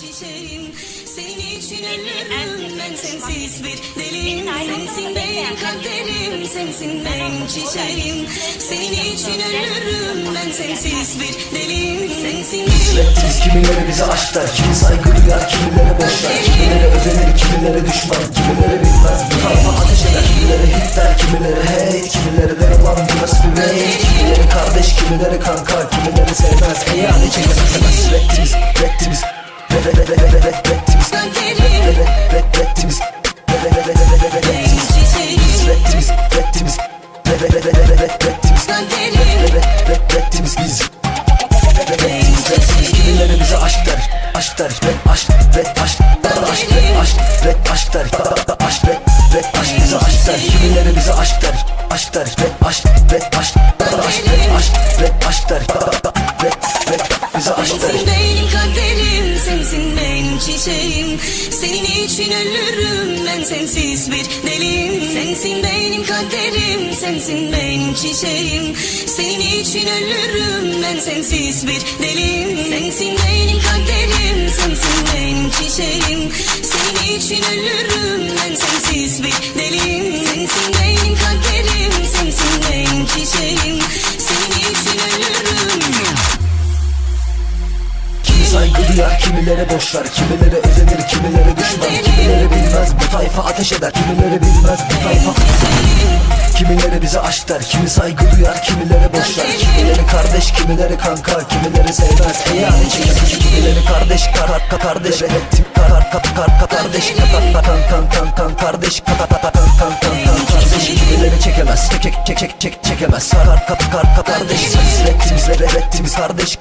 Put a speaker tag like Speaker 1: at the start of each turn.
Speaker 1: çiçeğim. Senin için ölürüm. ben sensiz bir deliyim. Sensin benim kaderim sensin benim çiçeğim. Senin için ölürüm. ben sensiz bir deliyim. Sensin
Speaker 2: Biz kimileri bize aşk der Kimi saygı duyar kimileri boş ver. Kimileri özenir kimileri düşman Kimileri bilmez bu tarafa ateş eder Kimileri hit der kimileri hate Kimileri der ulan bu nasıl bir raid Kimileri kardeş kimileri kanka Kimileri sevmez. E yani çekemez Reddimiz reddimiz aşk der Aşk der Red aşk Red aşk Aşk red aşk Red aşk der Aşk red Red aşk bize aşk der Kimileri bize aşk der Aşk der Red aşk Red aşk Aşk red aşk Red aşk der Red Red bize aşk der
Speaker 1: benim çiçeğim Senin için ölürüm ben sensiz bir deliyim Sensin benim kaderim, sensin benim çiçeğim. Senin için ölürüm ben sensiz bir deliyim Sensin benim kaderim, sensin benim çiçeğim. Senin için ölürüm ben sensiz bir deliyim
Speaker 2: saygı duyar kimileri boş ver Kimileri özenir kimileri düşman Kimileri bilmez bu tayfa ateş eder. Kimileri bilmez bu tayfa Kimileri bize aşk der Kimi saygı duyar kimileri boş ver Kimileri kardeş kimileri kanka Kimileri sevmez. E yani çekemez Kimileri kardeş kar kar kardeş. Ettim kar kar kar kar kardeş. Kar kar kan kan kan kan kardeş. Kar kar kan kan kan kan kardeş. Kimileri çekemez Çek çek çek çek çek çekemez. Kar kar kar kar kardeş. Reddimiz reddimiz kardeş